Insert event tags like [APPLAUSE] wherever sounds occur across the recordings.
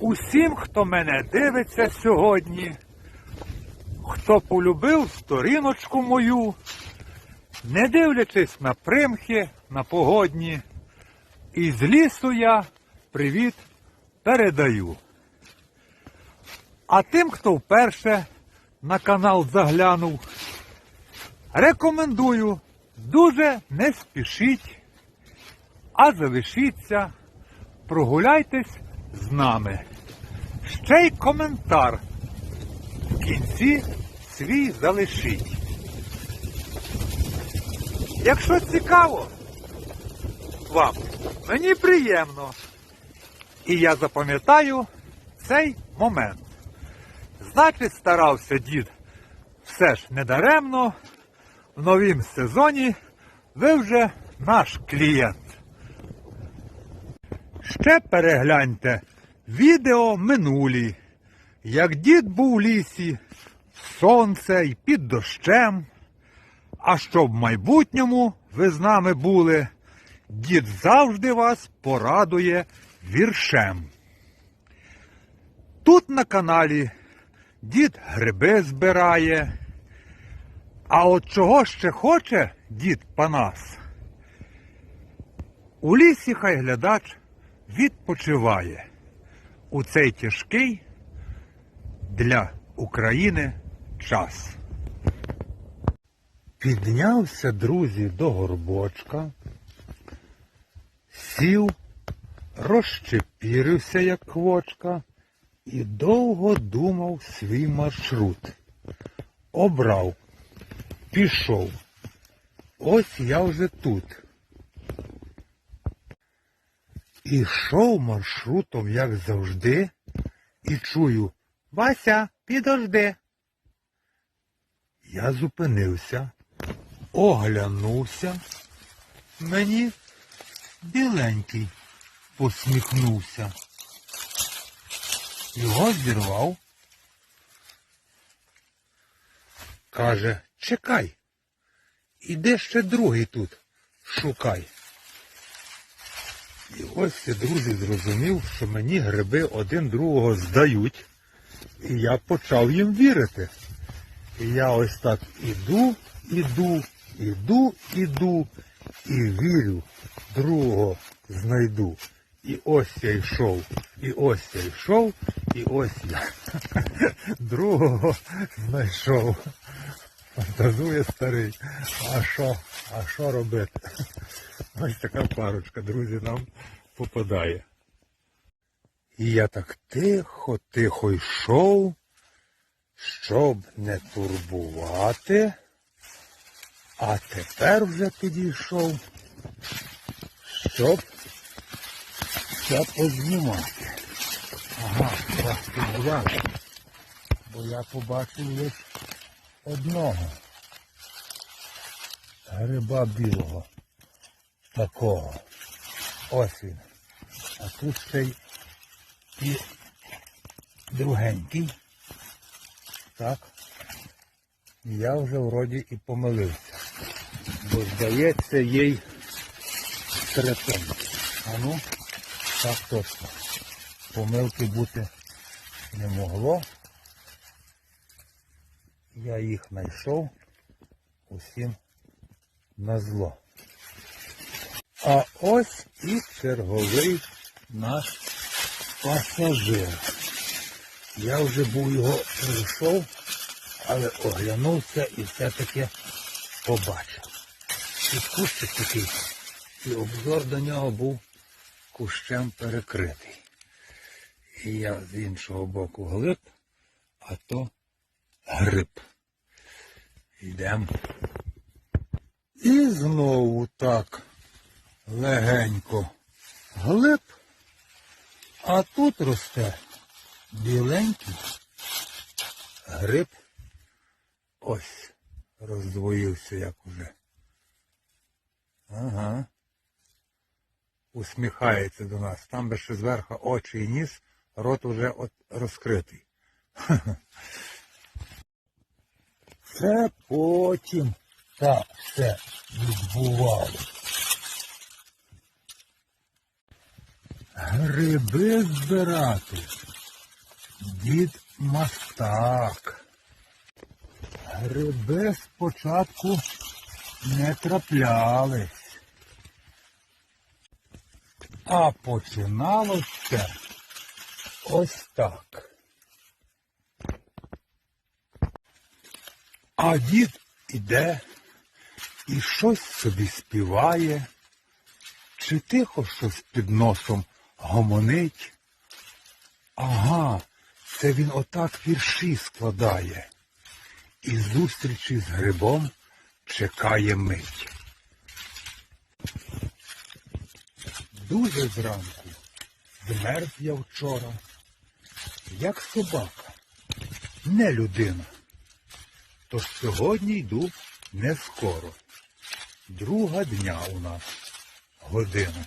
усім, хто мене дивиться сьогодні, хто полюбив сторіночку мою, не дивлячись на примхи, на погодні, із лісу я привіт передаю. А тим, хто вперше на канал заглянув, рекомендую дуже не спішіть, а залишіться, прогуляйтесь з нами. Ще й коментар в кінці свій залишіть. Якщо цікаво вам, мені приємно. І я запам'ятаю цей момент. Значить, старався дід все ж недаремно. В новім сезоні ви вже наш клієнт. Ще перегляньте відео минулі, як дід був в лісі, в сонце і під дощем. А щоб в майбутньому ви з нами були, дід завжди вас порадує віршем. Тут на каналі дід гриби збирає. А от чого ще хоче дід Панас? У лісі хай глядач відпочиває у цей тяжкий для України час. Піднявся друзі до горбочка, сів, розчепірився, як квочка, і довго думав свій маршрут. Обрав, пішов. Ось я вже тут. Ішов маршрутом, як завжди, і чую Вася, підожди. Я зупинився, оглянувся. Мені біленький посміхнувся. Його зірвав. Каже, чекай, іде ще другий тут, шукай. І ось друзі, зрозумів, що мені гриби один другого здають, і я почав їм вірити. І я ось так іду, іду, іду, іду, і вірю, другого знайду. І ось я йшов, і ось я йшов, і ось я [LAUGHS] другого знайшов. Фантазує старий. А що? А що робити? Ось така парочка, друзі, нам попадає. І я так тихо, тихо йшов, щоб не турбувати. А тепер вже підійшов, щоб все познімати. Ага, вас тут два. Бо я побачив лише одного. Гриба білого. Такого. Ось він. А тут ще й і другенький. Так. Я вже вроді і помилився. Бо здається їй третон. А ну, так точно. Помилки бути не могло. Я їх знайшов усім на зло. А ось і черговий наш пасажир. Я вже був його пройшов, але оглянувся і все-таки побачив. І кущик такий, і обзор до нього був кущем перекритий. І я з іншого боку глиб, а то гриб. Йдемо. І знову так легенько глиб, а тут росте біленький гриб. Ось роздвоївся як уже. Ага. Усміхається до нас. Там би ще зверху очі і ніс, рот уже от розкритий. [LAUGHS] Це потім так все відбувалося. Гриби збирати Дід мастак. Гриби спочатку не траплялись. А починалося ось так. А дід іде і щось собі співає, чи тихо щось під носом гомонить. Ага, це він отак вірші складає. І зустрічі з грибом чекає мить. Дуже зранку змерз я вчора, як собака, не людина. Тож сьогодні йду не скоро. Друга дня у нас година.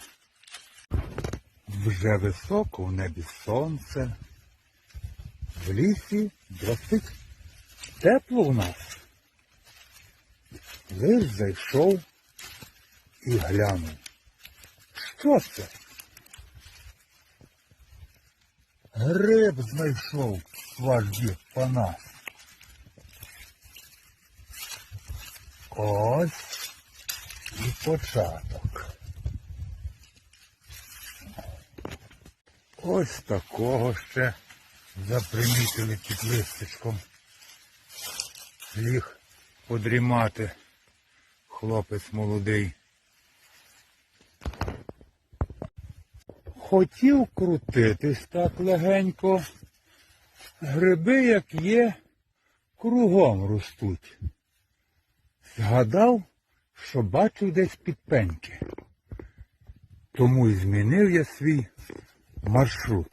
Вже високо в небі сонце. В лісі досить тепло у нас. Лиш зайшов і глянув. Що це? Гриб знайшов ваш дід Панас. Ось і початок. Ось такого ще запримітили під листочком. Ліг подрімати хлопець молодий. Хотів крутитись так легенько. Гриби, як є, кругом ростуть. Згадав, що бачив десь підпеньки. Тому й змінив я свій маршрут.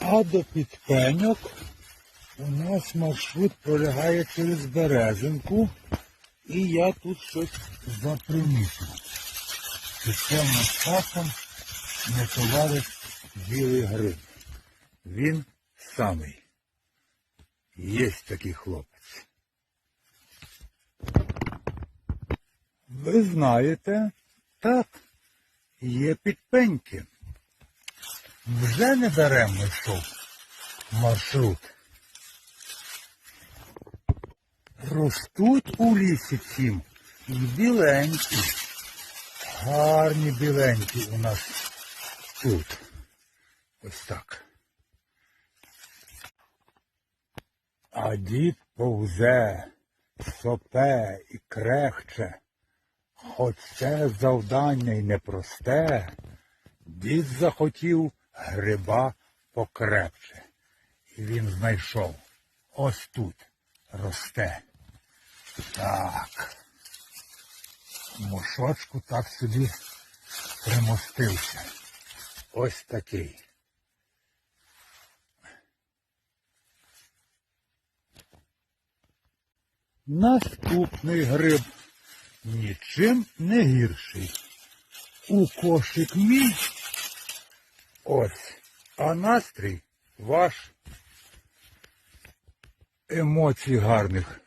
А до підпеньок у нас маршрут пролягає через Березинку, і я тут щось запримітив. В часом не товариш білий гриб. Він самий. Є такий хлопець. Ви знаєте, так, є підпеньки. Вже не даремно йшов маршрут. Ростуть у лісі цім і біленькі. Гарні біленькі у нас тут. Ось так. А дід повзе, сопе і крехче. Хоч це завдання й непросте, дід захотів гриба покрепче. І він знайшов. Ось тут росте. Так. Мошочку так собі примостився. Ось такий. Наступний гриб нічим не гірший. У кошик мій ось, а настрій ваш емоцій гарних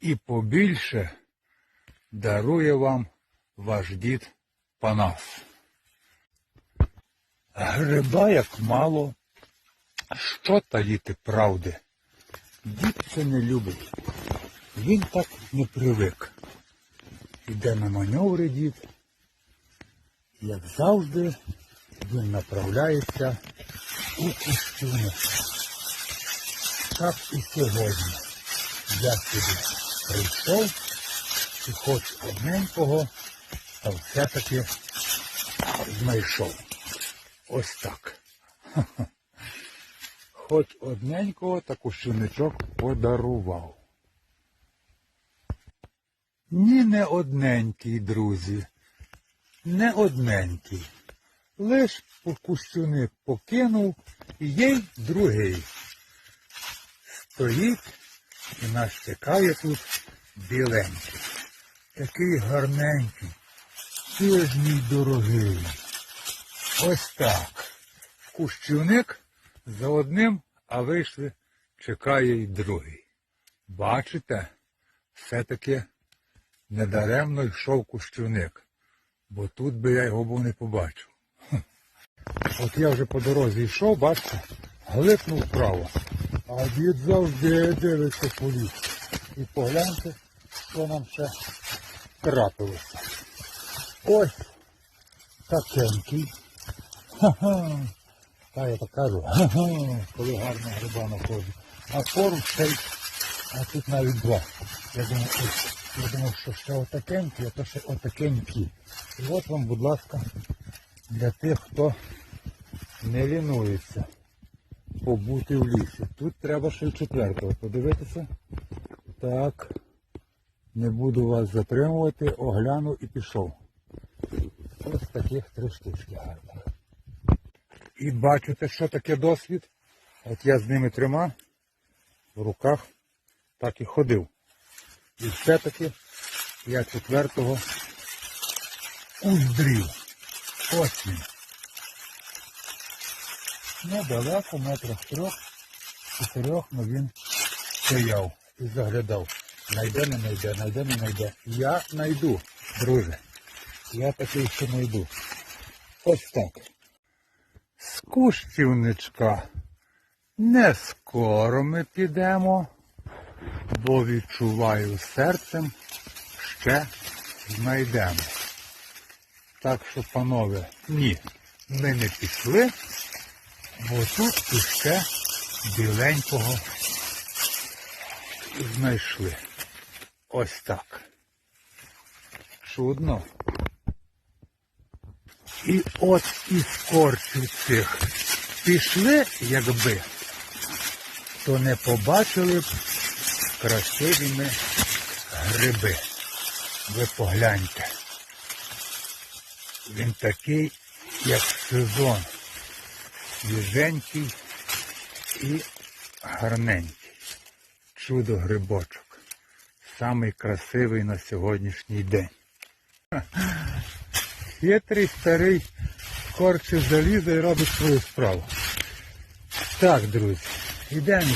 і побільше дарує вам ваш дід Панас. Гриба як мало, що таїти правди. Дід це не любить. Він так не привик. Іде на маневри дід. Як завжди, він направляється у костюми. Так і сьогодні. Я сюди прийшов і хоч одненького, та все-таки знайшов. Ось так. [LAUGHS] Хоч одненького та кущуничок подарував. Ні, не одненький, друзі, не одненький. Лиш по покинув, і є й другий. Стоїть і нас чекає тут біленький. Такий гарненький. Ти ж мій дорогий. Ось так. Кущуник за одним, а вийшли, чекає й другий. Бачите, все-таки недаремно йшов кущуник, бо тут би я його був не побачив. От я вже по дорозі йшов, бачите, глипнув вправо. А дід завжди дивиться по лісі. І погляньте, що нам ще трапилося. Ось такенький. Та я так кажу, коли гарно гриба знаходжу. А поруч ще й, а тут навіть два. Я думав, ось, я думав, що ще отакенькі, а то ще отакенькі. І от вам, будь ласка, для тих, хто не лінується побути в лісі. Тут треба ще четвертого подивитися. Так. Не буду вас затримувати, огляну і пішов. Ось таких три штучки гарних. І бачите, що таке досвід? От я з ними трьома в руках так і ходив. І все-таки я четвертого уздрів. Ось. Недалеко, метрах трьох, чотирьох, але він стояв і заглядав. Найде, не найде, найде, не найде. Я найду, друже. Я такий ще найду. Ось так. З кущівничка не скоро ми підемо, бо відчуваю серцем, ще знайдемо. Так що, панове, ні, ми не пішли, бо тут іще біленького знайшли. Ось так. Чудно. І от із корчів цих пішли, якби, то не побачили б красивіми гриби. Ви погляньте. Він такий, як сезон. Свіженький і гарненький. Чудо грибочок. Самий красивий на сьогоднішній день. Хитрий старий корчив залізо і робить свою справу. Так, друзі, йдемо.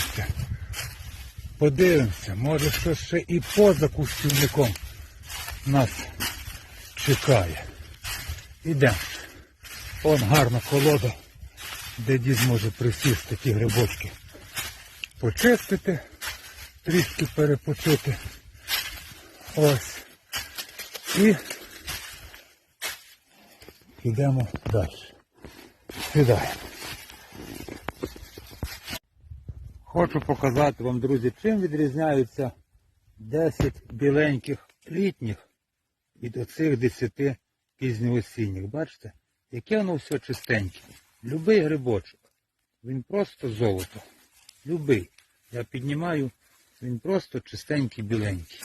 Подивимося, може що ще і поза кущівником нас чекає. Ідемо. Он гарна колода, де дід може присісти ті грибочки. Почистити, трішки перепочити. Ось. І Підемо далі. Сідаємо. Хочу показати вам, друзі, чим відрізняються 10 біленьких літніх від оцих 10 пізньоосінніх. Бачите? Яке воно все чистеньке. Любий грибочок. Він просто золото. Любий. Я піднімаю, він просто чистенький біленький.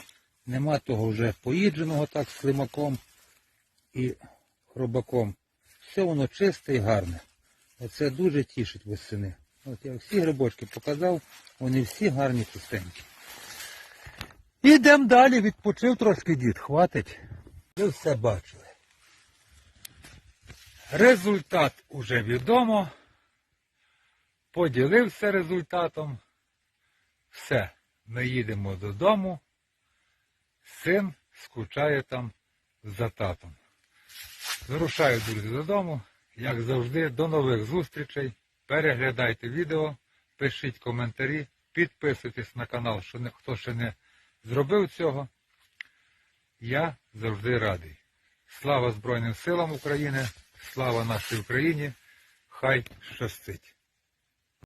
Нема того вже поїдженого так з климаком і хробаком. Все воно чисте і гарне. Оце дуже тішить восени. От я всі грибочки показав, вони всі гарні чистенькі. Ідемо далі, відпочив трошки дід, хватить. Ви все бачили. Результат уже відомо. Поділився результатом. Все, ми їдемо додому. Син скучає там за татом. Вирушаю, друзі, додому. Як завжди, до нових зустрічей. Переглядайте відео, пишіть коментарі, підписуйтесь на канал, що не, хто ще не зробив цього. Я завжди радий. Слава Збройним силам України, слава нашій Україні! Хай щастить!